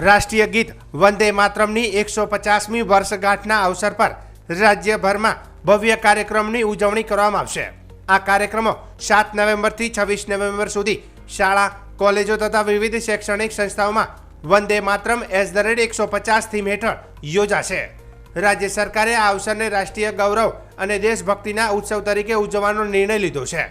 રાષ્ટ્રીય ગીત વંદે માતરમની એકસો પચાસમી વર્ષગાંઠના અવસર પર રાજ્યભરમાં ભવ્ય કાર્યક્રમની ઉજવણી કરવામાં આવશે. આ કાર્યક્રમો સાત નવેમ્બરથી છવ્વીસ નવેમ્બર સુધી શાળા, કોલેજો તથા વિવિધ શૈક્ષણિક સંસ્થાઓમાં Vande Mataram as the rate એકસો પચાસ થીમ હેઠળ યોજાશે. રાજ્ય સરકારે આ અવસરને રાષ્ટ્રીય ગૌરવ અને દેશભક્તિના ઉત્સવ તરીકે ઉજવવાનો નિર્ણય લીધો છે.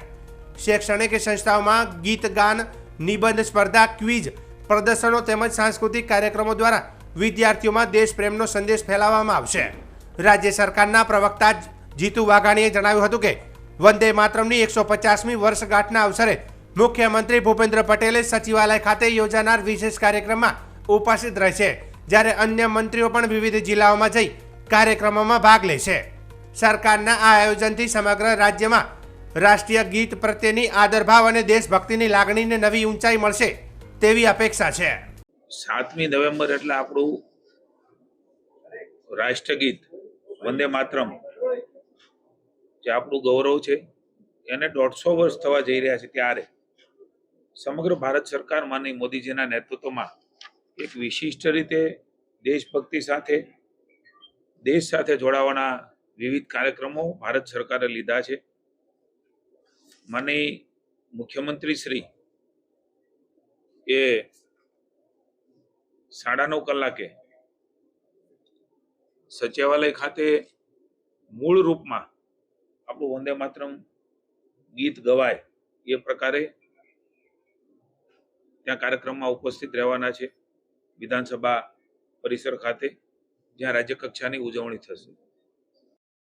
શૈક્ષણિક સંસ્થાઓમાં ગીત ગાન નિબંધ સ્પર્ધા, ક્વિઝ પ્રદર્શનો તેમજ સાંસ્કૃતિક કાર્યક્રમો દ્વારા વિદ્યાર્થીઓમાં દેશપ્રેમનો સંદેશ ફેલાવવામાં આવશે. રાજ્ય સરકારના પ્રવક્તા જીતુ વાઘાણીએ જણાવ્યું હતું કે, વંદે માતરમની એકસો પચાસમી વર્ષગાંઠના અવસરે મુખ્યમંત્રી ભૂપેન્દ્ર પટેલે સચિવાલય ખાતે યોજાનાર વિશેષ કાર્યક્રમમાં ઉપસ્થિત રહેશે, જ્યારે અન્ય મંત્રીઓ પણ વિવિધ જિલ્લાઓમાં જઈ કાર્યક્રમોમાં ભાગ લેશે. સરકારના આ આયોજનથી સમગ્ર રાજ્યમાં રાષ્ટ્રીય ગીત પ્રત્યેની આદરભાવ અને દેશભક્તિની લાગણીને નવી ઊંચાઈ મળશે. તેવી અપેક્ષા છે. સાતમી નવેમ્બર એટલે આપણું રાષ્ટ્રગીત વંદે માતરમ, જે આપણું ગૌરવ છે, એને દોઢસો વર્ષ થવા જઈ રહ્યા છે ત્યારે. સમગ્ર ભારત સરકાર માની મોદીજીના નેતૃત્વમાં એક વિશિષ્ટ રીતે દેશભક્તિ સાથે, દેશ સાથે જોડાવાના વિવિધ કાર્યક્રમો ભારત સરકારે લીધા છે. માની મુખ્યમંત્રી શ્રી એ સાડા નવ કલાકે સચિવાલય ખાતે મૂળ રૂપમાં આપણું વંદે માતરમ ગીત ગવાય એ પ્રકારે ત્યાં કાર્યક્રમમાં ઉપસ્થિત રહેવાના છે. વિધાનસભા પરિસર ખાતે, જ્યાં રાજ્ય કક્ષાની ઉજવણી થશે.